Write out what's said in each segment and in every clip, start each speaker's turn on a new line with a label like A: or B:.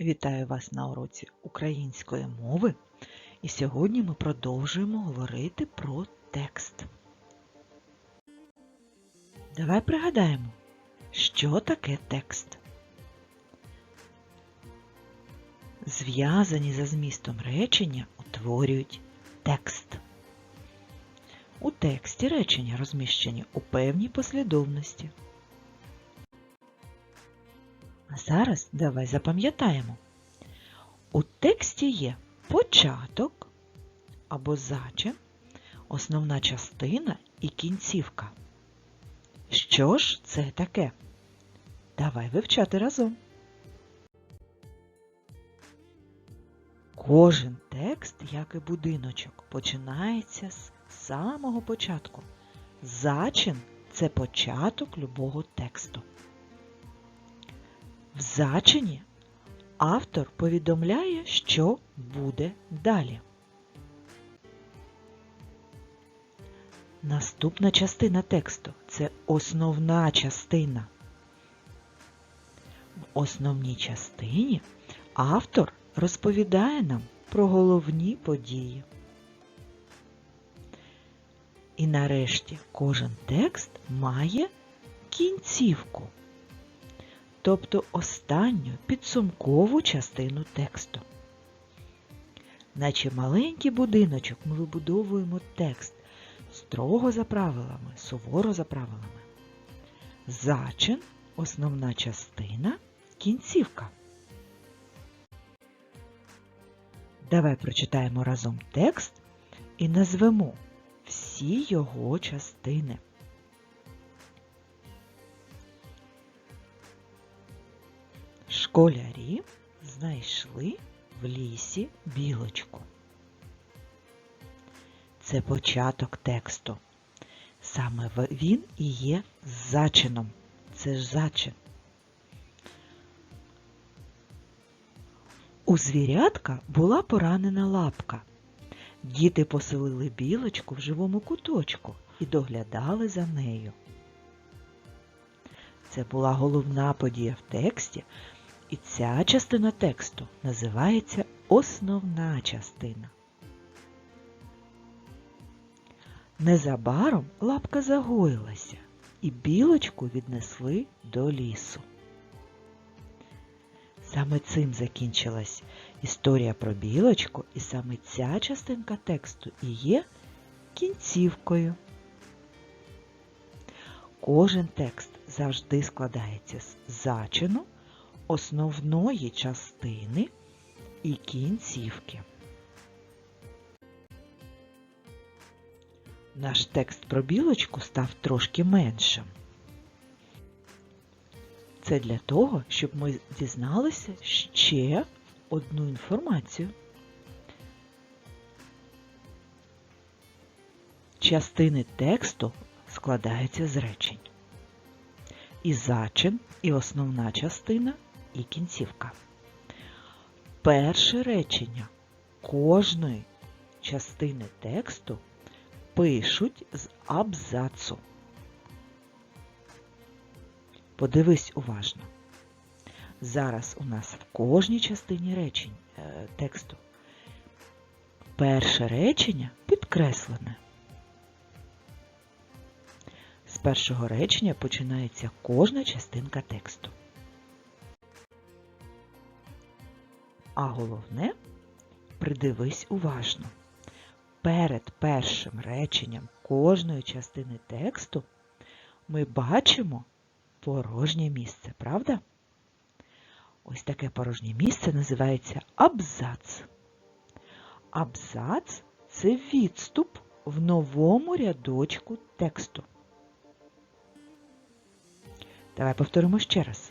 A: Вітаю вас на уроці української мови. І сьогодні ми продовжуємо говорити про текст. Давай пригадаємо, що таке текст. Зв'язані за змістом речення утворюють текст. У тексті речення розміщені у певній послідовності. Зараз давай запам'ятаємо. У тексті є початок або зачин, основна частина і кінцівка. Що ж це таке? Давай вивчати разом. Кожен текст, як і будиночок, починається з самого початку. Зачин це початок любого тексту. В зачині автор повідомляє, що буде далі. Наступна частина тексту це основна частина. В основній частині автор розповідає нам про головні події. І нарешті кожен текст має кінцівку тобто останню підсумкову частину тексту. Наче маленький будиночок ми вибудовуємо текст строго за правилами, суворо за правилами. Зачин, основна частина, кінцівка. Давай прочитаємо разом текст і назвемо всі його частини. Школярі знайшли в лісі білочку. Це початок тексту. Саме він і є зачином. Це ж зачин. У звірятка була поранена лапка. Діти поселили білочку в живому куточку і доглядали за нею. Це була головна подія в тексті, і ця частина тексту називається основна частина. Незабаром лапка загоїлася, і білочку віднесли до лісу. Саме цим закінчилась історія про білочку, і саме ця частинка тексту і є кінцівкою. Кожен текст завжди складається з зачину, основної частини і кінцівки. Наш текст про білочку став трошки меншим. Це для того, щоб ми дізналися ще одну інформацію. Частини тексту складаються з речень. І зачин, і основна частина, і кінцівка. Перше речення кожної частини тексту пишуть з абзацу. Подивись уважно. Зараз у нас в кожній частині речень е, тексту перше речення підкреслене. З першого речення починається кожна частинка тексту. А головне, придивись уважно. Перед першим реченням кожної частини тексту ми бачимо порожнє місце, правда? Ось таке порожнє місце називається абзац. Абзац це відступ в новому рядочку тексту. Давай повторимо ще раз.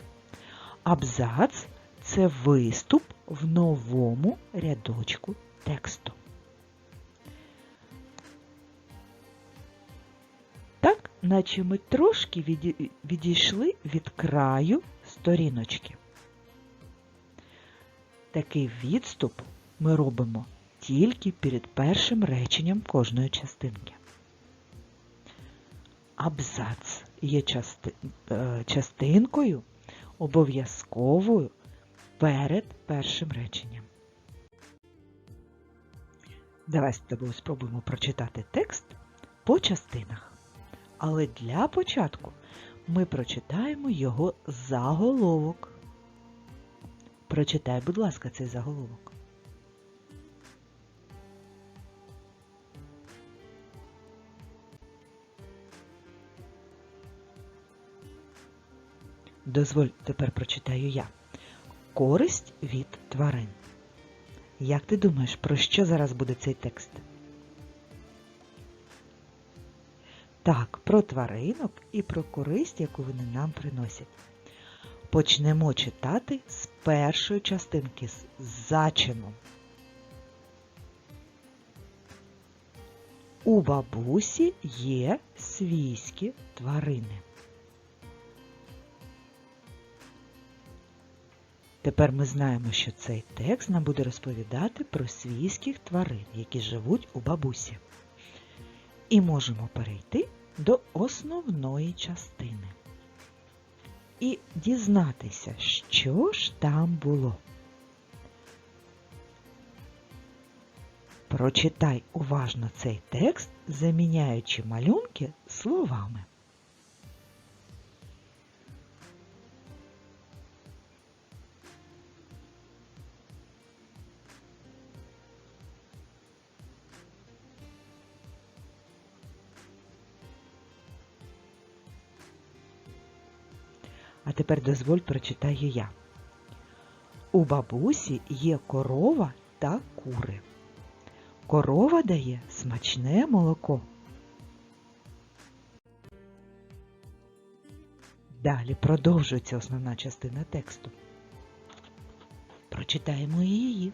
A: Абзац це виступ в новому рядочку тексту. Так, наче ми трошки відійшли від краю сторіночки. Такий відступ ми робимо тільки перед першим реченням кожної частинки. Абзац є е, частинкою обов'язковою перед першим реченням. Давай з тобою спробуємо прочитати текст по частинах. Але для початку ми прочитаємо його заголовок. Прочитай, будь ласка, цей заголовок. Дозволь, тепер прочитаю я. Користь від тварин. Як ти думаєш, про що зараз буде цей текст? Так, про тваринок і про користь, яку вони нам приносять. Почнемо читати з першої частинки з зачину. У бабусі є свійські тварини. Тепер ми знаємо, що цей текст нам буде розповідати про свійських тварин, які живуть у бабусі. І можемо перейти до основної частини і дізнатися, що ж там було. Прочитай уважно цей текст, заміняючи малюнки словами. Тепер дозволь прочитаю я. У бабусі є корова та кури. Корова дає смачне молоко. Далі продовжується основна частина тексту. Прочитаємо її.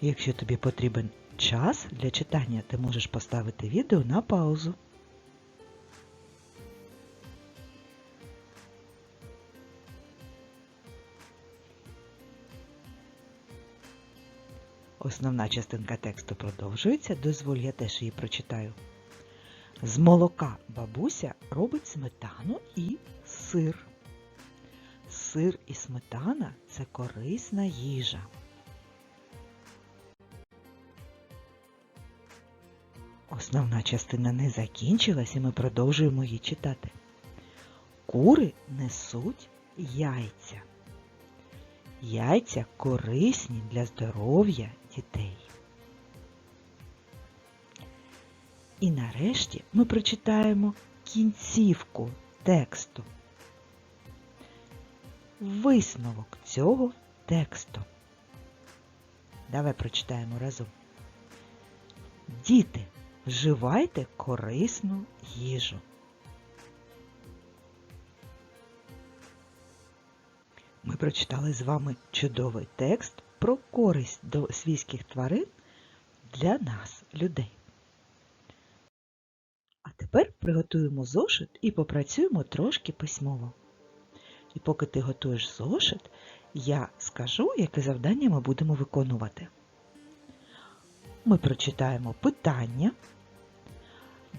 A: Якщо тобі потрібен час для читання, ти можеш поставити відео на паузу. Основна частинка тексту продовжується, дозволь, я теж її прочитаю. З молока бабуся робить сметану і сир. Сир і сметана це корисна їжа. Основна частина не закінчилась і ми продовжуємо її читати. Кури несуть яйця. Яйця корисні для здоров'я дітей. І нарешті ми прочитаємо кінцівку тексту. Висновок цього тексту. Давай прочитаємо разом. Діти, вживайте корисну їжу. Ми прочитали з вами чудовий текст про користь до свійських тварин для нас, людей. А тепер приготуємо зошит і попрацюємо трошки письмово. І поки ти готуєш зошит, я скажу, яке завдання ми будемо виконувати. Ми прочитаємо питання,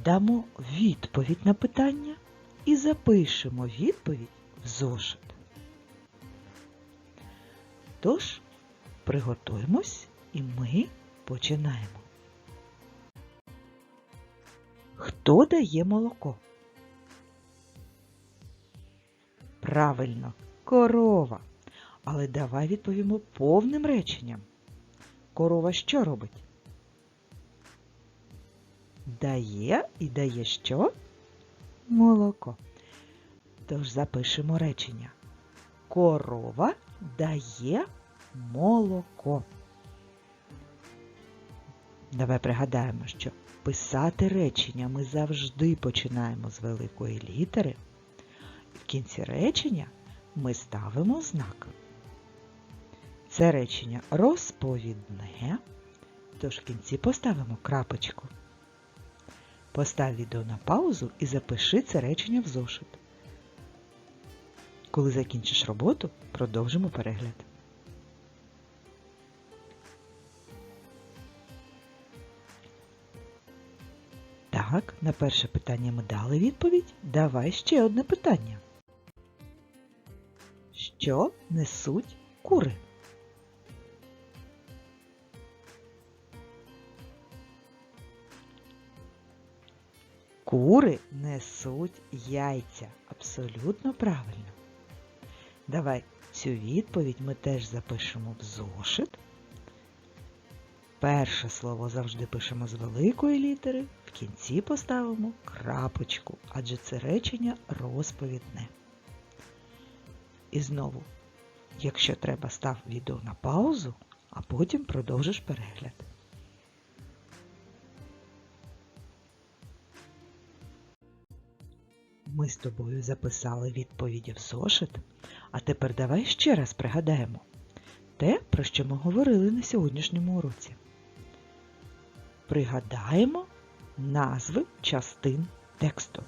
A: дамо відповідь на питання і запишемо відповідь в зошит. Тож, приготуємось і ми починаємо. Хто дає молоко? Правильно, корова. Але давай відповімо повним реченням. Корова що робить? Дає і дає що? Молоко. Тож запишемо речення. Корова дає молоко. Давай пригадаємо, що писати речення ми завжди починаємо з великої літери. В кінці речення ми ставимо знак. Це речення розповідне, тож в кінці поставимо крапочку. Постав відео на паузу і запиши це речення в зошит. Коли закінчиш роботу, продовжимо перегляд. Так, на перше питання ми дали відповідь. Давай ще одне питання. Що несуть кури? Кури несуть яйця. Абсолютно правильно. Давай цю відповідь ми теж запишемо в зошит. Перше слово завжди пишемо з великої літери, в кінці поставимо крапочку, адже це речення розповідне. І знову, якщо треба, став відео на паузу, а потім продовжиш перегляд. З тобою записали відповіді в зошит, а тепер давай ще раз пригадаємо те, про що ми говорили на сьогоднішньому уроці. Пригадаємо назви частин тексту.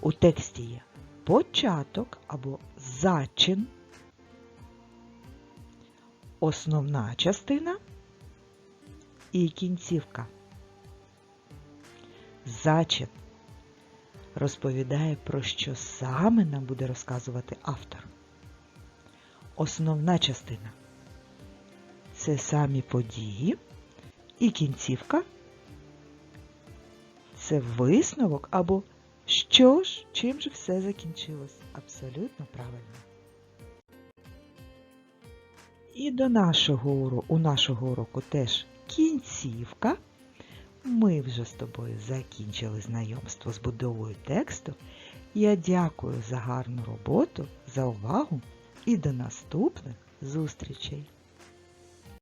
A: У тексті є початок або зачин, основна частина і кінцівка. Зачин розповідає, про що саме нам буде розказувати автор. Основна частина це самі події, і кінцівка це висновок або що ж, чим же все закінчилось. Абсолютно правильно. І до нашого уроку, у нашого уроку теж кінцівка. Ми вже з тобою закінчили знайомство з будовою тексту. Я дякую за гарну роботу, за увагу і до наступних зустрічей!